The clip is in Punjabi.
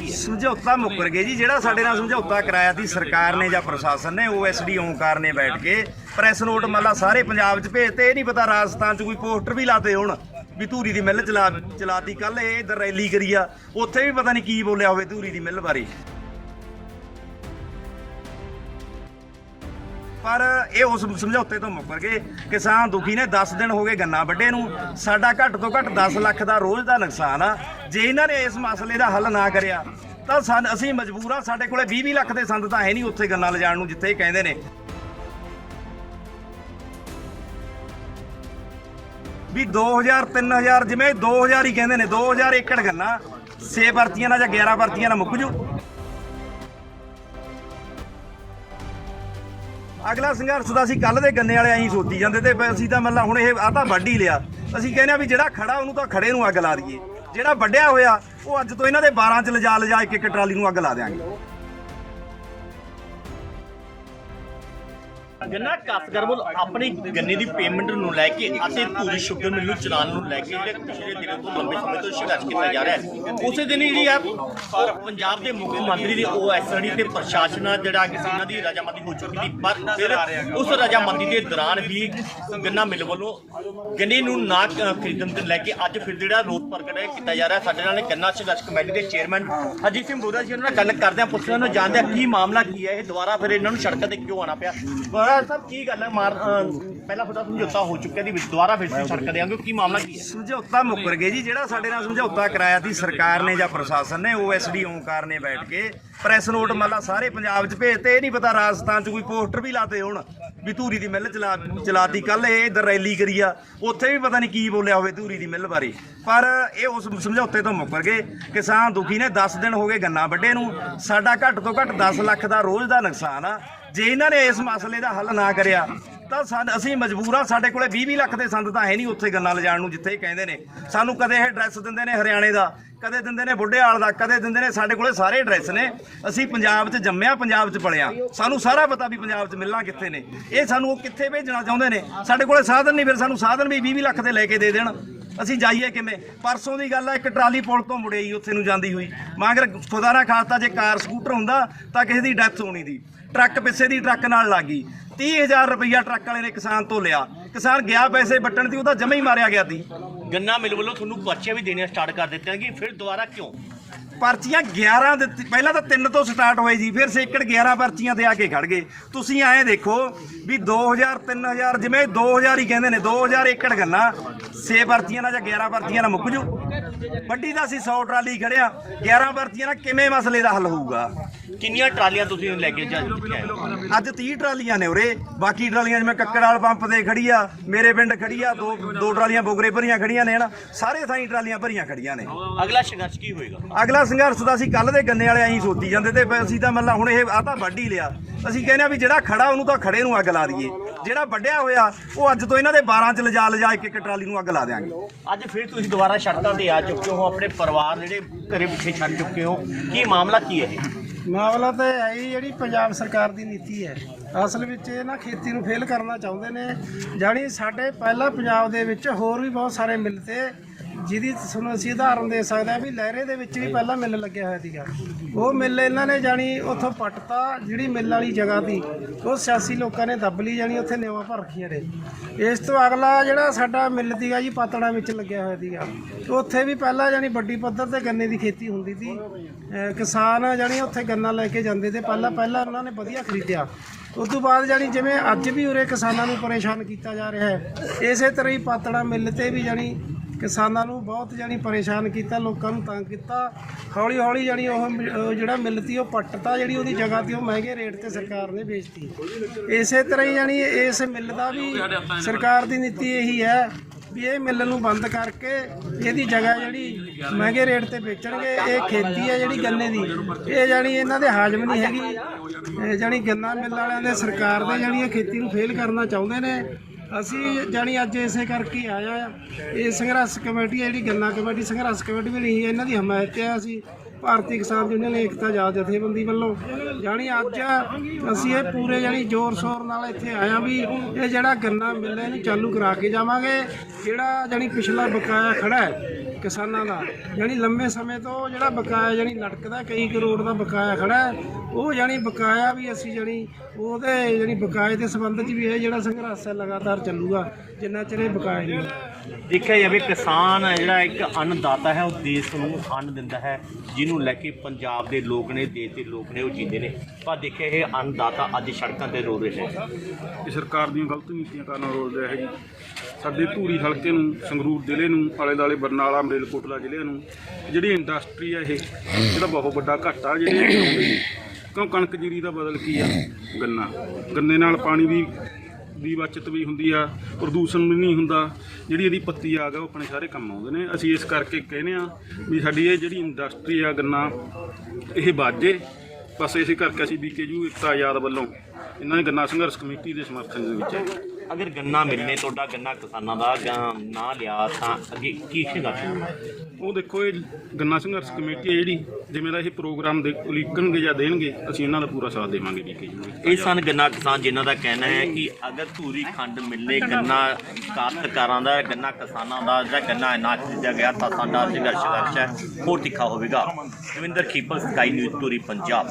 ਕੀ ਹੈ ਸਮਝੌਤਾ ਮੁੱਕਰ ਗਏ ਜੀ, ਜਿਹੜਾ ਸਾਡੇ ਨਾਲ ਸਮਝੌਤਾ ਕਰਾਇਆ ਸੀ ਸਰਕਾਰ ਨੇ ਜਾਂ ਪ੍ਰਸ਼ਾਸਨ ਨੇ, ਉਹ ਓਐਸਡੀ ਓਂਕਾਰ ਨੇ ਬੈਠ ਕੇ ਪ੍ਰੈਸ ਨੋਟ ਮੱਲਾ ਸਾਰੇ ਪੰਜਾਬ 'ਚ ਭੇਜਤੇ ਇਹ ਨਹੀਂ ਪਤਾ ਰਾਜਸਥਾਨ 'ਚ ਕੋਈ ਪੋਸਟਰ ਵੀ ਲਾਤੇ ਹੁਣ ਵੀ ਧੂਰੀ ਦੀ ਮਿੱਲ ਚਲਾ ਚਲਾਤੀ ਕੱਲ ਇਹ ਇਧਰ ਰੈਲੀ ਕਰੀ ਆ। ਉੱਥੇ ਵੀ ਪਤਾ ਨਹੀਂ ਕੀ ਬੋਲਿਆ ਹੋਵੇ ਧੂਰੀ ਦੀ ਮਿੱਲ ਬਾਰੇ। ਪਰ ਇਹ ਉਸ ਸਮਝੌਤੇ ਤੋਂ ਮੁੱਕਰ ਗਏ। ਕਿਸਾਨ ਦੁਖੀ ਨੇ 10 ਦਿਨ ਹੋ ਗਏ ਗੰਨਾ ਵੱਢੇ ਨੂੰ। ਸਾਡਾ ਘੱਟ ਤੋਂ ਘੱਟ 10 ਲੱਖ ਦਾ ਰੋਜ਼ ਦਾ ਨੁਕਸਾਨ ਆ। ਜੇ ਇਹਨਾਂ ਨੇ ਇਸ ਮਸਲੇ ਦਾ ਹੱਲ ਨਾ ਕਰਿਆ, ਤਾਂ ਸਾਨ- ਅਸੀਂ ਮਜਬੂਰ ਆ। ਸਾਡੇ ਕੋਲੇ 20 20 ਲੱਖ ਦੇ ਸੰਦ ਤਾਂ ਹੈ ਨਹੀਂ ਉੱਥੇ ਗੰਨਾ ਲਿਜਾਣ ਨੂੰ, ਜਿੱਥੇ ਕਹਿੰਦੇ ਨੇ। ਵੀ 2000 3000 ਜਿਵੇਂ 2000 ਹੀ ਕਹਿੰਦੇ ਨੇ 2000 ਏਕੜ ਗੰਨਾ 6 ਪਰਚੀਆਂ ਨਾਲ ਜਾਂ 11 ਪਰਚੀਆਂ ਨਾਲ ਮੁੱਕ ਜੂ। ਅਗਲਾ ਸੰਘਰਸ਼ ਦਾ ਅਸੀਂ ਕੱਲ ਦੇ ਗੰਨੇ ਵਾਲੇ ਐਂ ਸੋਚੀ ਜਾਂਦੇ ਤੇ ਅਸੀਂ ਤਾਂ ਮੱਲਾ ਹੁਣ ਇਹ ਆ ਤਾਂ ਵੱਢ ਹੀ ਲਿਆ। ਅਸੀਂ ਕਹਿੰਦੇ ਆ ਵੀ ਜਿਹੜਾ ਖੜਾ ਉਹਨੂੰ ਤਾਂ ਖੜੇ ਨੂੰ ਅੱਗ ਲਾ ਦਈਏ। ਜਿਹੜਾ ਵੱਢਿਆ ਹੋਇਆ, ਉਹ ਅੱਜ ਤੋਂ ਇਹਨਾਂ ਦੇ 12 ਚ ਲਿਜਾ ਲਿਜਾ ਇੱਕ ਇੱਕ ਟਰਾਲੀ ਨੂੰ ਅੱਗ ਲਾ ਦਿਆਂਗੇ। ਗੰਨਾ ਕਾਸਗਰ ਵੱਲ ਆਪਣੀ ਗੰਨੇ ਦੀ ਪੇਮੈਂਟ ਨੂੰ ਲੈ ਕੇ ਅਤੇ ਧੂਰੀ ਸ਼ੂਗਰ ਮਿਲ ਨੂੰ ਚਲਾਉਣ ਨੂੰ ਲੈ ਕੇ ਜਿਹੜੇ ਪਿਛਲੇ ਦਿਨਾਂ ਤੋਂ ਲੰਬੇ ਸਮੇਂ ਤੋਂ ਸੰਘਰਸ਼ ਕੀਤਾ ਜਾ ਰਿਹਾ ਹੈ। ਉਸੇ ਦਿਨ ਜਿਹੜੀ ਆ ਪੰਜਾਬ ਦੇ ਮੁੱਖ ਮੰਤਰੀ ਦੀ ਓਐਸਡੀ ਤੇ ਪ੍ਰਸ਼ਾਸਨ ਜਿਹੜਾ ਕਿਸੇ ਦੀ ਰਜਾਮੰਦੀ ਹੋ ਚੁੱਕੀ ਸੀ। ਪਰ ਫਿਰ ਉਸ ਰਜਾਮੰਦੀ ਦੇ ਦੌਰਾਨ ਵੀ ਗੰਨਾ ਮਿਲ ਵੱਲੋਂ ਗੰਨੇ ਨੂੰ ਨਾ ਖਰੀਦਣ ਤੋਂ ਲੈ ਕੇ ਅੱਜ ਫਿਰ ਜਿਹੜਾ ਪ੍ਰਗਟ ਕੀਤਾ ਜਾ ਰਿਹਾ। ਸਾਡੇ ਨਾਲ ਗੰਨਾ ਸੰਘਰਸ਼ ਕਮੇਟੀ ਦੇ ਚੇਅਰਮੈਨ। ਅਜੀਤ ਸਿੰਘ ਬੋਰਾ ਜੀ, ਉਹਨਾਂ ਨਾਲ ਗੱਲ ਕਰਦੇ ਆ ਪੁੱਛਦੇ ਉਹਨਾਂ ਨੂੰ ਜਾਣਦੇ ਆ ਕੀ ਮਾਮਲਾ ਕੀ ਹੈ। ਇਹ ਦੁਬਾਰਾ ਫਿਰ ਇਹਨਾਂ ਨੂੰ ਸੜਕਾਂ ਤੇ ਕਿਉਂ ਆਣਾ ਪਿਆ? ਬੋਰਾ ਸਾਹਿਬ ਕੀ ਗੱਲ ਹੈ? ਮਾਰ ਪਹਿਲਾਂ ਤੁਹਾਡਾ ਸਮਝੌਤਾ ਹੋ ਚੁੱਕਿਆ ਦੀ ਦੁਬਾਰਾ ਫਿਰ ਸੜਕਾਂ ਤੇ ਆਉਂਗੇ। ਕੀ ਮਾਮਲਾ ਕੀ ਹੈ? ਸਮਝੌਤਾ ਮੁੱਕਰ ਗਏ ਜੀ, ਜਿਹੜਾ ਸਾਡੇ ਨਾਲ ਸਮਝੌਤਾ ਕਰਾਇਆ ਸੀ, ਸਰਕਾਰ ਨੇ ਜਾਂ ਪ੍ਰਸ਼ਾਸਨ ਨੇ ਓਐਸਡੀ ਓਂਕਾਰ ਨੇ ਬੈਠ ਕੇ, ਪ੍ਰੈਸ ਨੋਟ ਮੱਲਾ ਸਾਰੇ ਪੰਜਾਬ 'ਚ ਭੇਜਤੇ, ਇਹ ਨਹੀਂ ਪਤਾ ਰਾਜਸਥਾਨ 'ਚ ਕੋਈ ਪੋਸਟਰ ਵੀ ਲਾਤੇ ਹੁਣ। ਵੀ ਧੂਰੀ ਦੀ ਮਿੱਲ ਚਲਾ ਚਲਾਤੀ ਕੱਲ ਇਹ ਇਧਰ ਰੈਲੀ ਕਰੀ ਆ। ਉੱਥੇ ਵੀ ਪਤਾ ਨਹੀਂ ਕੀ ਬੋਲਿਆ ਹੋਵੇ ਧੂਰੀ ਦੀ ਮਿੱਲ ਬਾਰੇ। ਪਰ ਇਹ ਉਸ ਸਮਝੌਤੇ ਤੋਂ ਮੁੱਕਰ ਗਏ। ਕਿਸਾਨ ਦੁਖੀ ਨੇ 10 ਦਿਨ ਹੋ ਗਏ ਗੰਨਾ ਵੱਡੇ ਨੂੰ। ਸਾਡਾ ਘੱਟ ਤੋਂ ਘੱਟ 10 ਲੱਖ ਦਾ ਰੋਜ਼ ਦਾ ਨੁਕਸਾਨ ਆ। ਜੇ ਇਹਨਾਂ ਨੇ ਇਸ ਮਸਲੇ ਦਾ ਹੱਲ ਨਾ ਕਰਿਆ ਤਾਂ ਸਾਨ- ਅਸੀਂ ਮਜਬੂਰ ਆ, ਸਾਡੇ ਕੋਲੇ 20 20 ਲੱਖ ਦੇ ਸੰਦ ਤਾਂ ਹੈ ਨਹੀਂ ਉੱਥੇ ਗੰਨਾ ਲਿਜਾਣ ਨੂੰ, ਜਿੱਥੇ ਇਹ ਕਹਿੰਦੇ ਨੇ। ਸਾਨੂੰ ਕਦੇ ਇਹ ਐਡਰੈਸ ਦਿੰਦੇ ਨੇ ਹਰਿਆਣੇ ਦਾ, ਕਦੇ ਦਿੰਦੇ ਨੇ ਬੁੱਢੇਆਲ ਦਾ, ਕਦੇ ਦਿੰਦੇ ਨੇ ਸਾਡੇ ਕੋਲੇ ਸਾਰੇ ਐਡਰੈਸ ਨੇ। ਅਸੀਂ ਪੰਜਾਬ 'ਚ ਜੰਮਿਆ, ਪੰਜਾਬ 'ਚ ਪਲਿਆ। ਸਾਨੂੰ ਸਾਰਾ ਪਤਾ ਵੀ ਪੰਜਾਬ 'ਚ ਮਿਲਣਾ ਕਿੱਥੇ ਨੇ। ਇਹ ਸਾਨੂੰ ਉਹ ਕਿੱਥੇ ਭੇਜਣਾ ਚਾਹੁੰਦੇ ਨੇ? ਸਾਡੇ ਕੋਲੇ ਸਾਧਨ ਨਹੀਂ, ਫਿਰ ਸਾਨੂੰ ਸਾਧਨ ਵੀ 20 20 ਲੱਖ ਦੇ ਲੈ ਕੇ ਦੇ ਦੇਣ। ਅਸੀਂ ਜਾਈਏ ਕਿਵੇਂ? ਪਰਸੋਂ ਦੀ ਗੱਲ ਆ, ਇੱਕ ਟਰਾਲੀ ਪੁਲ ਤੋਂ ਮੁੜੇ ਜੀ, ਉੱਥੇ ਨੂੰ ਜਾਂਦੀ ਹੋਈ। ਮਗਰ ਖੁਦਾ ਨਾ ਖਾਸਤਾ ਜੇ ਕਾਰ, ਸਕੂਟਰ ਹੁੰਦਾ, ਤਾਂ ਕਿਸੇ ਦੀ ਡੈਥ ਹੋਣੀ ਦੀ। ਟਰੱਕ ਪਿੱਛੇ ਦੀ ਟਰੱਕ ਨਾਲ ਲੱਗੀ 30000 ਰੁਪਈਆ ਟਰੱਕ ਵਾਲੇ ਨੇ ਕਿਸਾਨ ਤੋਂ ਲਿਆ। ਕਿਸਾਨ ਗਿਆ ਪੈਸੇ ਵੱਟਣ ਦੀ ਉਹਦਾ ਜਮਾ ਹੀ ਮਾਰਿਆ ਗਿਆ ਸੀ। ਗੰਨਾ ਮਿਲ ਵੱਲੋਂ ਤੁਹਾਨੂੰ ਪਰਚੀਆਂ ਵੀ ਦੇਣੀਆਂ ਸਟਾਰਟ ਕਰ ਦਿੱਤੀਆਂ ਕਿ ਫਿਰ ਦੁਬਾਰਾ ਕਿਉਂ? ਪਰਚੀਆਂ 11 ਦਿੱਤੀ ਪਹਿਲਾਂ ਤਾਂ 3 ਤੋਂ ਸਟਾਰਟ ਹੋਏ ਜੀ ਫਿਰ ਸੇਕੜ 11 ਪਰਚੀਆਂ ਤੇ ਆ ਕੇ ਖੜ ਗਏ। ਤੁਸੀਂ ਐਂ ਦੇਖੋ ਵੀ 2000 3000 ਜਿਵੇਂ 2000 ਹੀ ਕਹਿੰਦੇ ਨੇ 2000 ਏਕੜ ਗੰਨਾ 6 ਪਰਚੀਆਂ ਨਾਲ ਜਾਂ 11 ਪਰਚੀਆਂ ਨਾਲ ਮੁੱਕ ਜੂ। ਵੱਡੀ ਦਾ ਅਸੀਂ 100 ਟਰਾਲੀ ਖੜਿਆ 11 ਪਰਚੀਆਂ ਨਾਲ ਕਿਵੇਂ ਮਸਲੇ ਦਾ ਹੱਲ ਹੋਊਗਾ? ਕਿੰਨੀਆਂ ਟਰਾਲੀਆਂ ਤੁਸੀਂ ਲੈ ਕੇ ਜਾ ਚੁੱਕੇ? ਅੱਜ 30 ਟਰਾਲੀਆਂ ਨੇ ਉਰੇ। ਬਾਕੀ ਟਰਾਲੀਆਂ ਜਿਵੇਂ ਕੱਕੜਾਲ ਪੰਪ ਤੇ ਖੜੀ ਆ ਮੇਰੇ ਪਿੰਡ ਖੜੀ ਆ ਦੋ ਦੋ ਟਰਾਲੀਆਂ ਬੋਗਰੇ ਭਰੀਆਂ ਖੜੀਆਂ ਨੇ ਹਨਾ। ਸਾਰੇ ਥਾਈਂ ਟਰਾਲੀਆਂ ਭਰੀਆਂ ਖੜੀਆਂ ਨੇ। ਅਗਲਾ ਸੰਘਰਸ਼ ਕੀ ਹੋਏਗਾ? ਅਗਲਾ ਸੰਘਰਸ਼ ਦਾ ਅਸੀਂ ਕੱਲ ਦੇ ਗੰਨੇ ਵਾਲੇ ਐਂ ਸੋਚੀ ਜਾਂਦੇ ਤੇ ਅਸੀਂ ਤਾਂ ਮੱਲਾ ਹੁਣ ਇਹ ਆ ਤਾਂ ਵੱਢ ਹੀ ਲਿਆ। ਅਸੀਂ ਕਹਿੰਦੇ ਆ ਵੀ ਜਿਹੜਾ ਖੜਾ ਉਹਨੂੰ ਤਾਂ ਖੜੇ ਨੂੰ ਅੱਗ ਲਾ ਦਈਏ। ਜਿਹੜਾ ਵੱਢਿਆ ਹੋਇਆ ਉਹ ਅੱਜ ਤੋਂ ਇਹਨਾਂ ਦੇ 12 ਚ ਲਿਜਾ ਲਿਜਾ ਇੱਕ ਇੱਕ ਟਰਾਲੀ ਨੂੰ ਅੱਗ ਲਾ ਦਿਆਂਗੇ। ਅੱਜ ਫਿਰ ਤੁਸੀਂ ਦੁਬਾਰਾ ਸੜਕਾਂ ਤੇ ਆ ਚੁੱਕੇ ਹੋ ਆਪਣੇ ਪਰਿਵਾਰ ਜਿਹੜੇ ਘਰੇ ਪਿੱਛੇ ਛੱਡ ਚੁੱਕੇ ਹੋ। ਕੀ ਮਾਮਲਾ ਕੀ ਹੈ ਇਹ? ਮਾਮਲਾ ਤਾਂ ਇਹ ਹੈ ਜੀ, ਜਿਹੜੀ ਪੰਜਾਬ ਸਰਕਾਰ ਦੀ ਨੀਤੀ ਹੈ। ਅਸਲ ਵਿੱਚ ਇਹ ਨਾ ਖੇਤੀ ਨੂੰ ਫੇਲ ਕਰਨਾ ਚਾਹੁੰਦੇ ਨੇ। ਜਾਣੀ ਸਾਡੇ ਪਹਿਲਾਂ ਪੰਜਾਬ ਦੇ ਵਿੱਚ ਹੋਰ ਵੀ ਬਹੁਤ ਸਾਰੇ ਮਿਲ ਤੇ ਜਿਹਦੀ ਤੁਹਾਨੂੰ ਅਸੀਂ ਉਦਾਹਰਨ ਦੇ ਸਕਦੇ ਹਾਂ ਵੀ ਲਹਿਰੇ ਦੇ ਵਿੱਚ ਵੀ ਪਹਿਲਾਂ ਮਿੱਲ ਲੱਗਿਆ ਹੋਇਆ ਸੀਗਾ। ਉਹ ਮਿੱਲ ਇਹਨਾਂ ਨੇ ਜਾਣੀ ਉੱਥੋਂ ਪੱਟਤਾ, ਜਿਹੜੀ ਮਿੱਲ ਵਾਲੀ ਜਗ੍ਹਾ ਦੀ ਉਹ ਸਿਆਸੀ ਲੋਕਾਂ ਨੇ ਦੱਬ ਲਈ ਜਾਣੀ, ਉੱਥੇ ਨਿਵਾ ਭਰ ਰੱਖੀਆਂ ਨੇ। ਇਸ ਤੋਂ ਅਗਲਾ ਜਿਹੜਾ ਸਾਡਾ ਮਿੱਲ ਸੀਗਾ ਜੀ, ਪਾਤੜਾ ਵਿੱਚ ਲੱਗਿਆ ਹੋਇਆ ਸੀਗਾ। ਉੱਥੇ ਵੀ ਪਹਿਲਾਂ ਜਾਣੀ ਵੱਡੀ ਪੱਧਰ ਤੇ ਗੰਨੇ ਦੀ ਖੇਤੀ ਹੁੰਦੀ ਸੀ। ਕਿਸਾਨ ਜਾਣੀ ਉੱਥੇ ਗੰਨਾ ਲੈ ਕੇ ਜਾਂਦੇ ਤੇ ਪਹਿਲਾਂ ਪਹਿਲਾਂ ਉਹਨਾਂ ਨੇ ਵਧੀਆ ਖਰੀਦਿਆ। ਉਸ ਤੋਂ ਬਾਅਦ ਜਾਣੀ ਜਿਵੇਂ ਅੱਜ ਵੀ ਉਰੇ ਕਿਸਾਨਾਂ ਨੂੰ ਪਰੇਸ਼ਾਨ ਕੀਤਾ ਜਾ ਰਿਹਾ ਹੈ, ਇਸੇ ਤਰ੍ਹਾਂ ਹੀ ਪਾਤੜਾ ਮਿੱਲ ਤੇ ਵੀ ਜਾਣੀ ਕਿਸਾਨਾਂ ਨੂੰ ਬਹੁਤ ਜਾਣੀ ਪਰੇਸ਼ਾਨ ਕੀਤਾ, ਲੋਕਾਂ ਨੂੰ ਤੰਗ ਕੀਤਾ। ਹੌਲੀ ਹੌਲੀ ਜਾਣੀ ਉਹ ਮਿ- ਜਿਹੜਾ ਮਿੱਲ ਤੀ ਉਹ ਪੱਟਤਾ ਜਿਹੜੀ ਉਹਦੀ ਜਗ੍ਹਾ ਤੇ, ਉਹ ਮਹਿੰਗੇ ਰੇਟ ਤੇ ਸਰਕਾਰ ਨੇ ਵੇਚਤੀ। ਇਸੇ ਤਰ੍ਹਾਂ ਹੀ ਜਾਣੀ ਇਸ ਮਿੱਲ ਦਾ ਵੀ ਸਰਕਾਰ ਦੀ ਨੀਤੀ ਇਹੀ ਹੈ ਵੀ ਇਹ ਮਿੱਲ ਨੂੰ ਬੰਦ ਕਰਕੇ ਇਹਦੀ ਜਗ੍ਹਾ ਜਿਹੜੀ ਮਹਿੰਗੇ ਰੇਟ ਤੇ ਵੇਚਣਗੇ, ਇਹ ਖੇਤੀ ਹੈ ਜਿਹੜੀ ਗੰਨੇ ਦੀ। ਇਹ ਜਾਣੀ ਇਹਨਾਂ ਦੇ ਹਾਜ਼ਮ ਨਹੀਂ ਹੈਗੀ। ਇਹ ਜਾਣੀ ਗੰਨਾ ਮਿੱਲ ਵਾਲਿਆਂ ਦੇ ਸਰਕਾਰ ਦੇ ਜਾਣੀ ਇਹ ਖੇਤੀ ਨੂੰ ਫੇਲ ਕਰਨਾ ਚਾਹੁੰਦੇ ਨੇ। ਅਸੀਂ ਜਾਣੀ ਅੱਜ ਇਸੇ ਕਰਕੇ ਆਇਆ ਆ। ਇਹ ਸੰਘਰਸ਼ ਕਮੇਟੀ ਹੈ ਜਿਹੜੀ ਗੰਨਾ ਕਮੇਟੀ, ਸੰਘਰਸ਼ ਕਮੇਟੀ ਵੀ ਨਹੀਂ ਹੈ ਇਹਨਾਂ ਦੀ ਹਮਾਇਤ ਆ ਅਸੀਂ ਭਾਰਤੀ ਕਿਸਾਨ ਯੂਨੀਅਨ ਏਕਤਾ ਜਾਤ ਜਥੇਬੰਦੀ ਵੱਲੋਂ। ਜਾਣੀ ਅੱਜ ਅਸੀਂ ਇਹ ਪੂਰੇ ਜਾਣੀ ਜ਼ੋਰ ਸ਼ੋਰ ਨਾਲ ਇੱਥੇ ਆਇਆ ਵੀ ਇਹ ਜਿਹੜਾ ਗੰਨਾ ਮਿਲ ਰਿਹਾ ਇਹਨੂੰ ਚਾਲੂ ਕਰਾ ਕੇ ਜਾਵਾਂਗੇ। ਜਿਹੜਾ ਜਾਣੀ ਪਿਛਲਾ ਬਕਾਇਆ ਖੜਾ ਹੈ ਕਿਸਾਨਾਂ ਦਾ ਯਾਨੀ ਲੰਮੇ ਸਮੇਂ ਤੋਂ ਜਿਹੜਾ ਬਕਾਇਆ ਯਾਨੀ ਲਟਕਦਾ ਕਈ ਕਰੋੜ ਦਾ ਬਕਾਇਆ ਖੜਾ ਹੈ, ਉਹ ਯਾਨੀ ਬਕਾਇਆ ਵੀ ਅਸੀਂ ਯਾਨੀ ਉਹਦੇ ਯਾਨੀ ਬਕਾਏ ਦੇ ਸੰਬੰਧ 'ਚ ਵੀ ਇਹ ਜਿਹੜਾ ਸੰਘਰਸ਼ ਹੈ ਲਗਾਤਾਰ ਚੱਲੂਗਾ ਜਿੰਨਾ ਚਿਰ ਇਹ ਬਕਾਇਆ ਨਹੀਂ। ਦੇਖਿਆ ਜਾਵੇ ਕਿਸਾਨ ਹੈ ਜਿਹੜਾ ਇੱਕ ਅੰਨਦਾਤਾ ਹੈ ਉਹ ਦੇਸ਼ ਨੂੰ ਅੰਨ ਦਿੰਦਾ ਹੈ ਜਿਹਨੂੰ ਲੈ ਕੇ ਪੰਜਾਬ ਦੇ ਲੋਕ ਨੇ ਦੇਸ਼ ਦੇ ਲੋਕ ਨੇ ਉਹ ਜੀਂਦੇ ਨੇ। ਪਰ ਦੇਖਿਆ ਇਹ ਅੰਨਦਾਤਾ ਅੱਜ ਸੜਕਾਂ ਤੇ ਰੋ ਰਹੇ ਨੇ ਇਹ ਸਰਕਾਰ ਦੀਆਂ ਗਲਤ ਨੀਤੀਆਂ ਕਾਰਨ ਰੋਲ ਰਿਹਾ ਹੈ ਜੀ। ਸਾਡੇ ਧੂਰੀ ਹਲਕੇ ਨੂੰ, ਸੰਗਰੂਰ ਜ਼ਿਲ੍ਹੇ ਨੂੰ, ਆਲੇ ਦਾਲੇ ਬਰਨਾਲਾ ਮਰੇਲਕੋਟਲਾ ਜ਼ਿਲ੍ਹਿਆਂ ਨੂੰ, ਜਿਹੜੀ ਇੰਡਸਟਰੀ ਆ ਇਹ, ਇਹਦਾ ਬਹੁਤ ਵੱਡਾ ਘਾਟਾ ਜਿਹੜੇ ਕਿਉਂ ਕਣਕ ਜੀਰੀ ਦਾ ਬਦਲ ਕੀ ਆ? ਗੰਨਾ। ਗੰਨੇ ਨਾਲ ਪਾਣੀ ਦੀ ਦੀ ਬਚਤ ਵੀ ਹੁੰਦੀ ਆ, ਪ੍ਰਦੂਸ਼ਣ ਵੀ ਨਹੀਂ ਹੁੰਦਾ। ਜਿਹੜੀ ਇਹਦੀ ਪੱਤੀ ਆ ਗਿਆ ਉਹ ਆਪਣੇ ਸਾਰੇ ਕੰਮ ਆਉਂਦੇ ਨੇ। ਅਸੀਂ ਇਸ ਕਰਕੇ ਕਹਿੰਦੇ ਆ ਵੀ ਸਾਡੀ ਇਹ ਜਿਹੜੀ ਇੰਡਸਟਰੀ ਆ, ਗੰਨਾ, ਇਹ ਵਾਜੇ। ਬਸ ਇਸੇ ਕਰਕੇ ਅਸੀਂ ਬੀਕੇਯੂ ਇਕਤਾ ਆਜ਼ਾਦ ਵੱਲੋਂ ਇਹਨਾਂ ਨੇ ਗੰਨਾ ਸੰਘਰਸ਼ ਕਮੇਟੀ ਦੇ ਸਮਰਥਨ ਦੇ ਵਿੱਚ ਅਗਰ ਗੰਨਾ ਮਿਲਨੇ ਤੁਹਾਡਾ ਗੰਨਾ ਕਿਸਾਨਾਂ ਦਾ ਗ- ਨਾ ਲਿਆ ਤਾਂ ਅੱਗੇ ਕੀ ਸੰਘਰਸ਼? ਉਹ ਦੇਖੋ ਇਹ ਗੰਨਾ ਸੰਘਰਸ਼ ਕਮੇਟੀ ਹੈ ਜਿਹੜੀ ਜਿਵੇਂ ਦਾ ਇਹ ਪ੍ਰੋਗਰਾਮ ਦੇ ਉਲੀਕਣਗੇ ਜਾਂ ਦੇਣਗੇ ਅਸੀਂ ਇਹਨਾਂ ਦਾ ਪੂਰਾ ਸਾਥ ਦੇਵਾਂਗੇ ਬੀਕੇਯੂ ਇਹ ਸਨ ਗੰਨਾ ਕਿਸਾਨ ਜਿਨ੍ਹਾਂ ਦਾ ਕਹਿਣਾ ਹੈ ਕਿ ਅਗਰ ਧੂਰੀ ਖੰਡ ਮਿਲਨੇ ਗੰਨਾ ਕਾਸ਼ਤਕਾਰਾਂ ਦਾ ਗੰਨਾ ਕਿਸਾਨਾਂ ਦਾ ਜਾਂ ਗੰਨਾ ਨਾ ਖਰੀਦਿਆ ਗਿਆ ਤਾਂ ਸਾਡਾ ਸੰਘਰਸ਼ ਸੰਘਰਸ਼ ਹੈ। ਹੋਰ ਤਿੱਖਾ ਹੋਵੇਗਾ। Davinder Kheepal sky news Dhuri Punjab.